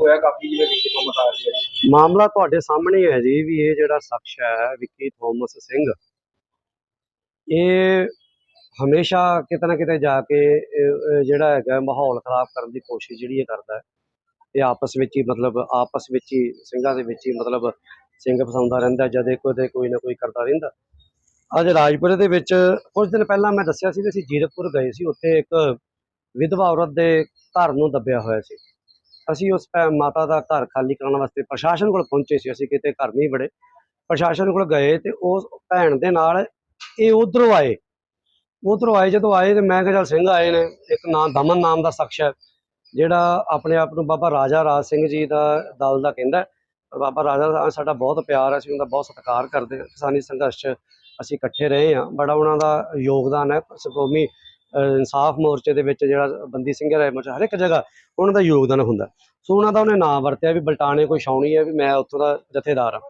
ਹੋਇਆ ਕਾਫੀ, ਜਿਵੇਂ ਵਿੱਕੀ ਥੋਮਸ ਆ ਰਿਹਾ ਸੀ ਮਾਮਲਾ ਤੁਹਾਡੇ ਸਾਹਮਣੇ ਹੈ ਜੀ ਵੀ ਇਹ ਜਿਹੜਾ ਸ਼ਖਸ ਹੈ ਵਿੱਕੀ ਥੋਮਸ ਸਿੰਘ, ਇਹ ਹਮੇਸ਼ਾ ਕਿਤੇ ਨਾ ਕਿਤੇ ਜਾ ਕੇ ਜਿਹੜਾ ਹੈਗਾ ਮਾਹੌਲ ਖਰਾਬ ਕਰਨ ਦੀ ਕੋਸ਼ਿਸ਼ ਜਿਹੜੀ ਇਹ ਕਰਦਾ ਹੈ। ਤੇ ਆਪਸ ਵਿੱਚ ਹੀ ਮਤਲਬ ਆਪਸ ਵਿੱਚ ਹੀ, ਸਿੰਘਾਂ ਦੇ ਵਿੱਚ ਹੀ ਮਤਲਬ ਸਿੰਘ ਫਸਾਉਂਦਾ ਰਹਿੰਦਾ, ਜਦੇ ਕੋਈ ਤੇ ਕੋਈ ਨਾ ਕੋਈ ਕਰਦਾ ਰਹਿੰਦਾ। ਅੱਜ ਰਾਜਪੁਰੇ ਦੇ ਵਿੱਚ ਕੁਝ ਦਿਨ ਪਹਿਲਾਂ ਮੈਂ ਦੱਸਿਆ ਸੀ ਵੀ ਅਸੀਂ ਜੀਰਕਪੁਰ ਗਏ ਸੀ, ਉੱਥੇ ਇੱਕ ਵਿਧਵਾ ਔਰਤ ਦੇ ਘਰ ਨੂੰ ਦੱਬਿਆ ਹੋਇਆ ਸੀ। ਅਸੀਂ ਉਸ ਭੈ- ਮਾਤਾ ਦਾ ਘਰ ਖਾਲੀ ਕਰਾਉਣ ਵਾਸਤੇ ਪ੍ਰਸ਼ਾਸਨ ਕੋਲ ਪਹੁੰਚੇ ਸੀ, ਅਸੀਂ ਕਿਤੇ ਘਰ ਨਹੀਂ ਬੜੇ ਪ੍ਰਸ਼ਾਸਨ ਕੋਲ ਗਏ ਤੇ ਉਸ ਭੈਣ ਦੇ ਨਾਲ ਇਹ ਉਧਰੋਂ ਆਏ। ਉਧਰੋਂ ਆਏ, ਜਦੋਂ ਆਏ ਤੇ ਮੈਂ ਕਿਹਾ ਚੱਲ ਸਿੰਘ ਆਏ ਨੇ, ਇੱਕ ਨਾਂ, ਦਮਨ ਨਾਮ ਦਾ ਸ਼ਖਸ ਹੈ, ਜਿਹੜਾ ਆਪਣੇ ਆਪ ਨੂੰ ਬਾਬਾ ਰਾਜਾ ਰਾਜ ਸਿੰਘ ਜੀ ਦਾ ਦਲ ਦਾ ਕਹਿੰਦਾ ਬਾਬਾ ਰਾਜਾ ਰਾਜ ਸਾਡਾ ਬਹੁਤ ਪਿਆਰ ਹੈ, ਅਸੀਂ ਉਹਦਾ ਬਹੁਤ ਸਤਿਕਾਰ ਕਰਦੇ ਹਾਂ। ਕਿਸਾਨੀ ਸੰਘਰਸ਼ 'ਚ ਅਸੀਂ ਇਕੱਠੇ ਰਹੇ ਹਾਂ, ਬੜਾ ਉਹਨਾਂ ਦਾ ਯੋਗਦਾਨ ਹੈ। ਕੌਮੀ ਇਨਸਾਫ ਮੋਰਚੇ ਦੇ ਵਿੱਚ ਜਿਹੜਾ ਬੰਦੀ ਸਿੰਘ ਰਾਏ ਮੋਰਚਾ, ਹਰ ਇੱਕ ਜਗ੍ਹਾ ਉਹਨਾਂ ਦਾ ਯੋਗਦਾਨ ਹੁੰਦਾ। ਸੋ ਉਹਨਾਂ ਦਾ ਉਹਨੇ ਨਾਂ ਵਰਤਿਆ ਵੀ ਬਲਟਾਣੇ ਕੋਈ ਛਾਉਣੀ ਹੈ ਵੀ ਮੈਂ ਉੱਥੋਂ ਦਾ ਜਥੇਦਾਰ ਹਾਂ।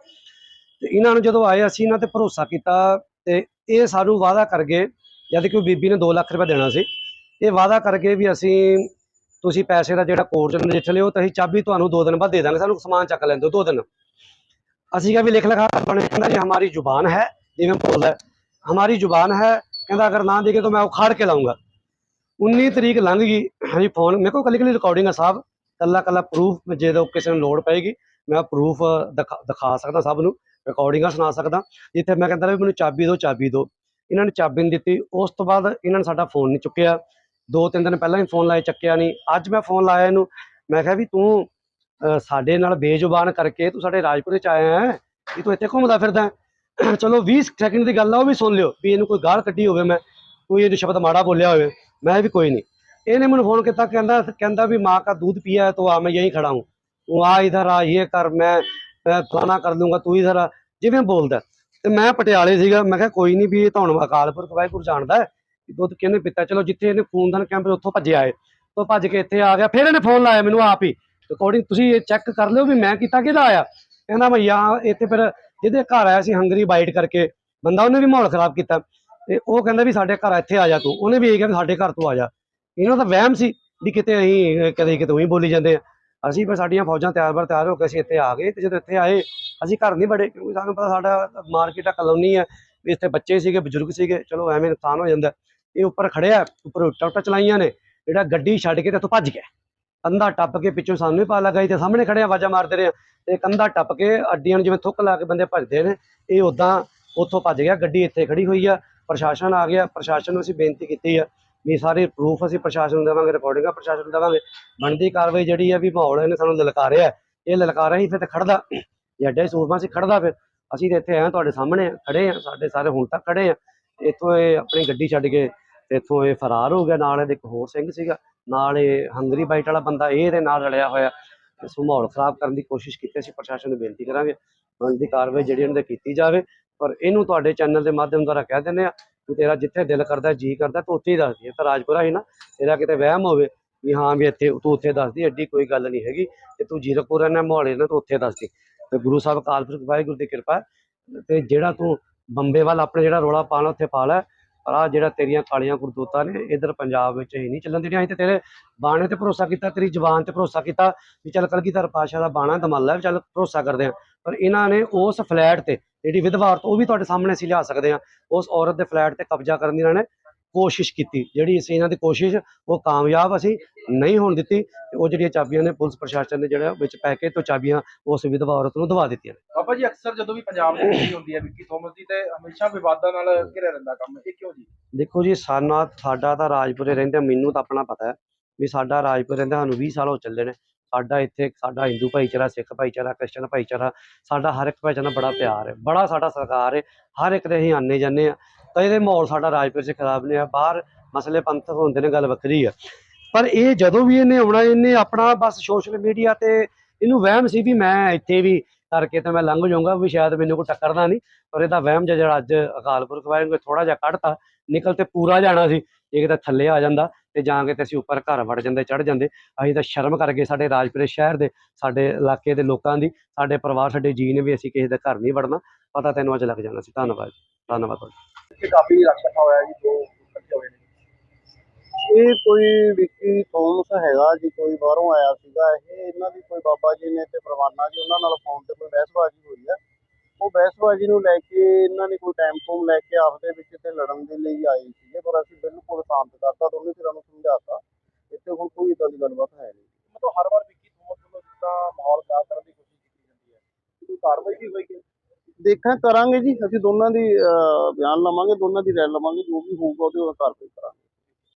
ਤੇ ਇਹਨਾਂ ਨੂੰ ਜਦੋਂ ਆਏ ਅਸੀਂ ਇਹਨਾਂ ਤੇ ਭਰੋਸਾ ਕੀਤਾ ਤੇ ਇਹ ਸਾਨੂੰ ਵਾਅਦਾ ਕਰ ਗਏ, ਜਦ ਕਿ ਬੀਬੀ ਨੇ 2 ਲੱਖ ਰੁਪਏ ਦੇਣਾ ਸੀ। ਇਹ ਵਾਅਦਾ ਕਰਕੇ ਵੀ ਅਸੀਂ, ਤੁਸੀਂ ਪੈਸੇ ਦਾ ਜਿਹੜਾ ਕੋਰਟ ਚ ਨਜਿੱਠ ਲਿਓ ਤਾਂ ਅਸੀਂ ਚਾਬੀ ਤੁਹਾਨੂੰ 2 ਦਿਨ ਬਾਅਦ ਦੇ ਦਾਂਗੇ, ਸਾਨੂੰ ਸਮਾਨ ਚੱਕ ਲੈਣ ਦਿਓ 2 ਦਿਨ। ਅਸੀਂ ਕਿਹਾ ਵੀ ਲਿਖ ਲਿਖਾ, ਆਪਣੇ ਕਹਿੰਦਾ ਜੀ, ਹਮਾਰੀ ਜ਼ੁਬਾਨ ਹੈ, ਜਿਵੇਂ ਬੋਲਦਾ ਹਮਾਰੀ ਜ਼ੁਬਾਨ ਹੈ ਕਹਿੰਦਾ, ਅਗਰ ਨਾ ਦੇਗੇ ਤਾਂ ਮੈਂ ਉਖਾੜ ਕੇ ਲਾਉਂਗਾ 19 ਤਰੀਕ ਲੰਘ ਗਈ। ਹਾਂਜੀ ਫੋਨ ਮੇਰੇ ਕੋਲ ਕੱਲੀ ਕੱਲੀ ਰਿਕਾਰਡਿੰਗ ਆ ਸਾਹਿਬ ਕੱਲਾ ਕੱਲਾ ਪ੍ਰੂਫ ਜਦੋਂ ਕਿਸੇ ਨੂੰ ਲੋੜ ਪਏਗੀ, ਮੈਂ ਪ੍ਰੂਫ ਦਿਖਾ ਸਕਦਾ ਸਭ ਨੂੰ ਰਿਕਾਰਡਿੰਗਾਂ ਸੁਣਾ ਸਕਦਾ। ਜਿੱਥੇ ਮੈਂ ਕਹਿੰਦਾ ਵੀ ਮੈਨੂੰ ਚਾਬੀ ਦਿਓ ਚਾਬੀ ਦਿਓ। ਇਹਨਾਂ ਨੇ ਚਾਬੀ ਨਹੀਂ ਦਿੱਤੀ। ਉਸ ਤੋਂ ਬਾਅਦ ਇਹਨਾਂ ਨੇ ਸਾਡਾ ਫੋਨ ਨਹੀਂ ਚੁੱਕਿਆ। ਦੋ ਤਿੰਨ ਦਿਨ ਪਹਿਲਾਂ ਹੀ ਫੋਨ ਲਾਏ, ਚੱਕਿਆ ਨਹੀਂ ਅੱਜ ਮੈਂ ਫੋਨ ਲਾਇਆ ਇਹਨੂੰ। ਮੈਂ ਕਿਹਾ ਵੀ ਤੂੰ ਸਾਡੇ ਨਾਲ ਬੇਜ਼ੁਬਾਨ ਕਰਕੇ ਤੂੰ ਸਾਡੇ ਰਾਜਪੁਰੇ ਚ ਆਇਆ ਹੈ, ਵੀ ਤੂੰ ਇੱਥੇ ਘੁੰਮਦਾ ਫਿਰਦਾ ਚਲੋ 20 ਸੈਕਿੰਡ ਦੀ ਗੱਲ ਆ, ਉਹ ਵੀ ਸੁਣ ਲਿਓ ਵੀ ਇਹਨੂੰ ਕੋਈ ਗਾਲ ਕੱਢੀ ਹੋਵੇ ਮੈਂ, ਕੋਈ ਇਹਨੂੰ ਸ਼ਬਦ ਮਾੜਾ ਬੋਲਿਆ ਹੋਵੇ, ਮੈਂ ਵੀ ਕੋਈ ਨਹੀਂ। ਇਹਨੇ ਮੈਨੂੰ ਫੋਨ ਕੀਤਾ, ਕਹਿੰਦਾ ਕਹਿੰਦਾ ਵੀ ਮਾਂ ਦਾ ਦੁੱਧ ਪੀਆ ਹੈ, ਤੋ ਆ, ਮੈਂ ਯਹੀਂ ਖੜਾ ਹੂੰ। ਤੂੰ ਆ ਇਧਰ ਆ, ਇਹ ਕਰ, ਮੈਂ ਫਲਾਣਾ ਕਰ ਦੂੰਗਾ ਤੂੰ ਇਧਰ ਆ। ਜਿਵੇਂ ਬੋਲਦਾ ਤੇ ਮੈਂ ਪਟਿਆਲੇ ਸੀਗਾ, ਮੈਂ ਕਿਹਾ ਕੋਈ ਨਹੀਂ ਵੀ ਇਹ ਤਾਂ ਅਕਾਲਪੁਰ ਕਵਾਈਪੁਰ ਜਾਣਦਾ ਹੈ ਦੁੱਧ ਕਿਹਨੇ ਪੀਤਾ। ਚਲੋ ਜਿੱਥੇ ਇਹਨੇ ਖੂਨਦਾਨ ਕੈਂਪ ਉੱਥੋਂ ਭੱਜਿਆ ਆਏ। ਤੋਂ ਭੱਜ ਕੇ ਇੱਥੇ ਆ ਗਿਆ, ਫਿਰ ਇਹਨੇ ਫੋਨ ਲਾਇਆ ਮੈਨੂੰ ਆਪ ਹੀ। ਅਕੋਰਡਿੰਗ ਤੁਸੀਂ ਇਹ ਚੈੱਕ ਕਰ ਲਿਓ ਵੀ ਮੈਂ ਕੀਤਾ ਕਿਹਦਾ ਆਇਆ। ਕਹਿੰਦਾ ਭਈਆ, ਇੱਥੇ ਫਿਰ ਜਿਹਦੇ ਘਰ ਆਇਆ ਸੀ ਹੰਗਰੀ ਬਾਈਟ ਕਰਕੇ, ਬੰਦਾ ਉਹਨੇ ਵੀ ਮਾਹੌਲ ਖਰਾਬ ਕੀਤਾ ਤੇ ਉਹ ਕਹਿੰਦਾ ਵੀ ਸਾਡੇ ਘਰ ਇੱਥੇ ਆ ਜਾ ਤੂੰ, ਉਹਨੇ ਵੀ ਇਹ ਕਿਹਾ ਵੀ ਸਾਡੇ ਘਰ ਤੋਂ ਆ ਜਾ। ਇਹਨਾਂ ਦਾ ਵਹਿਮ ਸੀ ਵੀ ਕਿਤੇ ਅਸੀਂ, ਕਦੇ ਕਿਤੇ ਉਹੀ ਬੋਲੀ ਜਾਂਦੇ ਆ। ਅਸੀਂ ਫਿਰ ਸਾਡੀਆਂ ਫੌਜਾਂ ਤਿਆਰ ਬਰ ਤਿਆਰ ਹੋ ਕੇ ਅਸੀਂ ਇੱਥੇ ਆ ਗਏ ਤੇ ਜਦੋਂ ਇੱਥੇ ਆਏ, ਅਸੀਂ ਘਰ ਨਹੀਂ ਬੜੇ ਕਿਉਂਕਿ ਸਾਨੂੰ ਪਤਾ ਸਾਡਾ ਮਾਰਕੀਟ ਆ, ਕਲੋਨੀ ਹੈ ਵੀ ਇੱਥੇ ਬੱਚੇ ਸੀਗੇ, ਬਜ਼ੁਰਗ ਸੀਗੇ, ਚਲੋ ਐਵੇਂ ਨੁਕਸਾਨ ਹੋ ਜਾਂਦਾ। ਇਹ ਉੱਪਰ ਖੜਿਆ, ਉੱਪਰ ਉੱਟਾ ਚਲਾਈਆਂ ਨੇ, ਜਿਹੜਾ ਗੱਡੀ ਛੱਡ ਕੇ ਤੇ ਇੱਥੋਂ ਭੱਜ ਗਿਆ। ਕੰਧਾ ਟੱਪ ਕੇ ਪਿੱਛੋਂ ਸਾਨੂੰ ਵੀ ਪਾ ਲੱਗਾ ਤੇ ਸਾਹਮਣੇ ਖੜੇ ਆਵਾਜ਼ਾਂ ਮਾਰਦੇ ਰਹੇ ਆ। ਤੇ ਕੰਧਾ ਟੱਪ ਕੇ ਅੱਡੀਆਂ ਨੂੰ ਜਿਵੇਂ ਥੁੱਕ ਲਾ ਕੇ ਬੰਦੇ ਭੱਜਦੇ ਨੇ, ਇਹ ਉਦਾਂ ਉੱਥੋਂ ਭੱਜ ਗਿਆ, ਗੱਡੀ ਇੱਥੇ ਖੜੀ ਹੋਈ ਆ, ਪ੍ਰਸ਼ਾਸਨ ਆ ਗਿਆ, ਪ੍ਰਸ਼ਾਸਨ ਨੂੰ ਅਸੀਂ ਬੇਨਤੀ ਕੀਤੀ ਆ ਵੀ ਸਾਰੇ ਪ੍ਰੂਫ ਅਸੀਂ ਪ੍ਰਸ਼ਾਸਨ ਨੂੰ ਦੇਵਾਂਗੇ ਰਿਕਾਰਡਿੰਗਾਂ ਪ੍ਰਸ਼ਾਸਨ ਨੂੰ ਦੇਵਾਂਗੇ। ਬਣਦੀ ਕਾਰਵਾਈ ਜਿਹੜੀ ਆ ਵੀ ਮਾਹੌਲ ਇਹਨੇ ਸਾਨੂੰ ਲਲਕਾਰਿਆ। ਇਹ ਲਲਕਾਰਿਆ ਹੀ ਫਿਰ ਤੇ ਖੜਦਾ ਜੇ ਅੱਡੇ ਸੂਰਮਾ ਸੀ ਖੜਦਾ ਫਿਰ। ਅਸੀਂ ਤੇ ਇੱਥੇ ਆਏ ਹਾਂ, ਤੁਹਾਡੇ ਸਾਹਮਣੇ ਖੜੇ ਆ ਸਾਡੇ ਸਾਰੇ ਹੁਣ ਤੱਕ ਖੜੇ ਆ ਇੱਥੋਂ ਇਹ ਆਪਣੀ ਗੱਡੀ ਛੱਡ ਕੇ ਤੇ ਇੱਥੋਂ ਇਹ ਫਰਾਰ ਹੋ ਗਿਆ, ਨਾਲ ਇਹਦੇ ਇੱਕ ਹੋਰ ਸਿੰਘ ਸੀਗਾ। ਨਾਲ ਇਹ ਹੰਗਰੀ ਬਾਈਟ ਵਾਲਾ ਬੰਦਾ ਇਹਦੇ ਨਾਲ ਰਲਿਆ ਹੋਇਆ ਇਸ ਨੂੰ ਮਾਹੌਲ ਖਰਾਬ ਕਰਨ ਦੀ ਕੋਸ਼ਿਸ਼ ਕੀਤੀ ਅਸੀਂ ਪ੍ਰਸ਼ਾਸਨ ਨੂੰ ਬੇਨਤੀ ਕਰਾਂਗੇ ਬਣਦੀ ਕਾਰਵਾਈ ਜਿਹੜੀ ਇਹਨਾਂ ਦੇ ਕੀਤੀ ਜਾਵੇ। ਪਰ ਇਹਨੂੰ ਤੁਹਾਡੇ ਚੈਨਲ ਦੇ ਮਾਧਿਅਮ ਦੁਆਰਾ ਕਹਿ ਦਿੰਦੇ ਆ ਕਿ ਤੇਰਾ ਜਿੱਥੇ ਦਿਲ ਕਰਦਾ ਜੀ ਕਰਦਾ ਤੂੰ ਉੱਥੇ ਹੀ ਦੱਸ ਦੀ। ਤਾਂ ਰਾਜਪੁਰਾ ਹੀ ਨਾ, ਤੇਰਾ ਕਿਤੇ ਵਹਿਮ ਹੋਵੇ ਵੀ ਹਾਂ ਵੀ ਇੱਥੇ ਤੂੰ ਉੱਥੇ ਦੱਸਦੀ ਐਡੀ ਕੋਈ ਗੱਲ ਨਹੀਂ ਹੈਗੀ। ਤੇ ਤੂੰ ਜੀਰਕਪੁਰ ਰਹਿਣਾ ਮੋਹਾਲੀ ਨਾ ਤੂੰ ਉੱਥੇ ਦੱਸਦੀ ਤੇ ਗੁਰੂ ਸਾਹਿਬ ਅਕਾਲ ਪੁਰਖ ਵਾਹਿਗੁਰੂ ਦੀ ਕਿਰਪਾ ਤੇ ਜਿਹੜਾ ਤੂੰ ਬੰਬੇ ਵੱਲ ਆਪਣੇ ਜਿਹੜਾ ਰੋਲਾ ਪਾਣਾ ਉੱਥੇ ਪਾ ਲੈ। ਪਰ ਆ ਜਿਹੜਾ ਤੇਰੀਆਂ ਕਾਲੀਆਂ ਗੁਰਦੂਤਾਂ ਨੇ, ਇਧਰ ਪੰਜਾਬ ਵਿੱਚ ਇਹ ਨਹੀਂ ਚੱਲਣ ਦੇਣੀਆਂ। ਅਸੀਂ ਤੇ ਤੇਰੇ ਬਾਣੇ ਤੇ ਭਰੋਸਾ ਕੀਤਾ, ਤੇਰੀ ਜ਼ੁਬਾਨ ਤੇ ਭਰੋਸਾ ਕੀਤਾ ਵੀ ਚੱਲ ਕਲਗੀਧਰ ਪਾਸ਼ਾ ਦਾ ਬਾਣਾ ਦਮਾਲਾ ਵੀ ਚੱਲ ਭਰੋਸਾ ਕਰਦੇ ਆ ਪਰ ਇਹਨਾਂ ਨੇ ਉਸ ਫਲੈਟ ਤੇ ਜਿਹੜੀ ਵਿਧਵਾ ਔਰਤ, ਉਹ ਵੀ ਤੁਹਾਡੇ ਸਾਹਮਣੇ ਅਸੀਂ ਲਿਆ ਸਕਦੇ ਆ ਉਸ ਔਰਤ ਦੇ ਫਲੈਟ ਤੇ ਕਬਜ਼ਾ ਕਰਨ ਦੀ ਇਹਨਾਂ ਨੇ ਕੋਸ਼ਿਸ਼ ਕੀਤੀ। ਜਿਹੜੀ ਅਸੀਂ ਇਹਨਾਂ ਦੀ ਕੋਸ਼ਿਸ਼ ਉਹ ਕਾਮਯਾਬ ਅਸੀਂ ਨਹੀਂ ਹੋਣ ਦਿੱਤੀ। ਤੇ ਉਹ ਜਿਹੜੀਆਂ ਚਾਬੀਆਂ ਨੇ ਪੁਲਿਸ ਪ੍ਰਸ਼ਾਸਨ ਨੇ ਜਿਹੜਾ ਵਿੱਚ ਪੈ ਕੇ ਤੋਂ ਚਾਬੀਆਂ ਉਸ ਵਿਧਵਾ ਔਰਤ ਨੂੰ ਦਵਾ ਦਿੱਤੀਆਂ ਨੇ। ਬਾਬਾ ਜੀ ਅਕਸਰ ਜਦੋਂ ਵੀ ਪੰਜਾਬ ਦੀ ਗੱਲ ਹੁੰਦੀ ਹੈ ਵਿੱਕੀ ਥੋਮਸ ਦੀ ਤੇ ਹਮੇਸ਼ਾ ਵਿਵਾਦਾਂ ਨਾਲ ਘਿਰਿਆ ਰਹਿੰਦਾ ਕੰਮ। ਇਹ ਕਿਉਂ ਜੀ? ਦੇਖੋ ਜੀ ਸਾਨਾ ਸਾਡਾ ਤਾਂ ਰਾਜਪੁਰੇ ਰਹਿੰਦੇ ਮੈਨੂੰ ਤਾਂ ਆਪਣਾ ਪਤਾ ਹੈ ਵੀ ਸਾਡਾ ਰਾਜਪੁਰ ਰਹਿੰਦੇ ਸਾਨੂੰ 20 ਸਾਲ ਹੋ ਚੱਲੇ ਨੇ। ਸਾਡਾ ਇੱਥੇ ਸਾਡਾ ਹਿੰਦੂ ਭਾਈਚਾਰਾ ਸਿੱਖ ਭਾਈਚਾਰਾ ਕ੍ਰਿਸਚਨ ਭਾਈਚਾਰਾ ਸਾਡਾ ਹਰ ਇੱਕ ਭਾਈਚਾਰਾ ਨਾਲ ਬੜਾ ਪਿਆਰ ਹੈ। ਬੜਾ ਸਾਡਾ ਸਰਕਾਰ ਹੈ। ਹਰ ਇੱਕ ਦੇ ਅਸੀਂ ਆਨੇ ਜਾਂਦੇ ਆ। ਤਾਂ ਇਹਦੇ ਮਾਹੌਲ ਸਾਡਾ ਰਾਜਪੁਰ 'ਚ ਖਰਾਬ ਨਹੀਂ ਆ, ਬਾਹਰ ਮਸਲੇ ਪੰਥ ਹੁੰਦੇ ਨੇ, ਗੱਲ ਵੱਖਰੀ ਆ। ਪਰ ਇਹ ਜਦੋਂ ਵੀ ਇਹਨੇ ਆਉਣਾ, ਇਹਨੇ ਆਪਣਾ ਬਸ ਸੋਸ਼ਲ ਮੀਡੀਆ ਤੇ ਇਹਨੂੰ ਵਹਿਮ ਸੀ ਵੀ ਮੈਂ ਇੱਥੇ ਵੀ ਕਰਕੇ ਤੇ ਮੈਂ ਲੰਘ ਜਾਊਂਗਾ, ਵੀ ਸ਼ਾਇਦ ਮੈਨੂੰ ਕੋਈ ਟੱਕਰਦਾ ਨਹੀਂ, ਪਰ ਇਹਦਾ ਵਹਿਮ ਜਿਹਾ ਜਿਹੜਾ ਅੱਜ ਅਕਾਲ ਪੁਰਖ ਵਾਹਿਗੁਰੂ ਥੋੜਾ ਜਿਹਾ ਕੱਢਤਾ, ਨਿਕਲ ਤੇ ਪੂਰਾ ਜਾਣਾ ਸੀ, ਇਹ ਕਿਤੇ ਥੱਲੇ ਆ ਜਾਂਦਾ ਤੇ ਜਾਂ ਕੇ ਤੇ ਅਸੀਂ ਉੱਪਰ ਘਰ ਵੜ ਜਾਂਦੇ ਚੜ ਜਾਂਦੇ, ਅਸੀਂ ਤਾਂ ਸ਼ਰਮ ਕਰ ਗਏ ਸਾਡੇ ਰਾਜਪੁਰੇ ਸ਼ਹਿਰ ਦੇ, ਸਾਡੇ ਇਲਾਕੇ ਦੇ ਲੋਕਾਂ ਦੀ, ਸਾਡੇ ਪਰਿਵਾਰ, ਸਾਡੇ ਜੀ ਨੇ ਵੀ ਅਸੀਂ ਕਿਸੇ ਦੇ ਘਰ ਨਹੀਂ ਵੜਨਾ, ਪਤਾ ਤੈਨੂੰ ਅੱਜ ਲੱਗ ਜਾਣਾ ਸੀ। ਧੰਨਵਾਦ ਧੰਨਵਾਦ ਤੁਹਾਡਾ। ਇੱਥੇ ਕਾਫੀ ਰਕਸ਼ਾ ਹੋਇਆ ਜੀ ਜੋ ਇਕੱਠੇ ਹੋਏ ਨੇ। ਇਹ ਕੋਈ ਵਿੱਕੀ ਥੋਮਸ ਹੈਗਾ ਜੀ ਕੋਈ ਬਾਹਰੋਂ ਆਇਆ ਸੀਗਾ ਇਹ ਇਹਨਾਂ ਦੀ ਕੋਈ ਬਾਬਾ ਜੀ ਨੇ ਤੇ ਪਰਵਾਨਾ ਜੀ ਉਹਨਾਂ ਨਾਲ ਫੋਨ ਤੇ ਕੋਈ ਬਹਿਸਬਾਜ਼ੀ ਹੋਈ ਆ। ਉਹ ਬਹਿਸਬਾਜ਼ੀ ਨੂੰ ਲੈ ਕੇ ਇਹਨਾਂ ਨੇ ਕੋਈ ਟਾਈਮ ਟੂਮ ਲੈ ਕੇ ਆਪਦੇ ਵਿੱਚ ਤੇ ਲੜਨ ਦੇ ਲਈ ਆਏ ਸੀਗੇ ਪਰ ਅਸੀਂ ਬਿਲਕੁਲ ਸ਼ਾਂਤ ਕਰਤਾ ਦੋਨੇ ਧਿਰਾਂ ਨੂੰ ਸਮਝਾਤਾ। ਇੱਥੇ ਹੁਣ ਕੋਈ ਇਦਾਂ ਦੀ ਗੱਲਬਾਤ ਹੈ ਨਹੀਂ। ਮਤਲਬ ਹਰ ਵਾਰ ਵਿੱਕੀ ਥੋਮਸ ਵੱਲੋਂ ਜਿੱਦਾਂ ਮਾਹੌਲ ਖਰਾਬ ਕਰਨ ਦੀ ਕੋਸ਼ਿਸ਼ ਕੀਤੀ ਜਾਂਦੀ ਹੈ ਕੋਈ ਕਾਰਵਾਈ ਵੀ ਹੋਏਗੀ ਦੇਖਾਂ ਕਰਾਂਗੇ ਜੀ। ਅਸੀਂ ਦੋਨਾਂ ਦੀ ਅਹ, ਬਿਆਨ ਲਵਾਂਗੇ ਦੋਨਾਂ ਦੀ ਰਾਏ ਲਵਾਂਗੇ ਜੋ ਵੀ ਹੋਊਗਾ ਉਹਦੇ ਉਹ ਕਾਰਵਾਈ ਕਰਾਂਗੇ।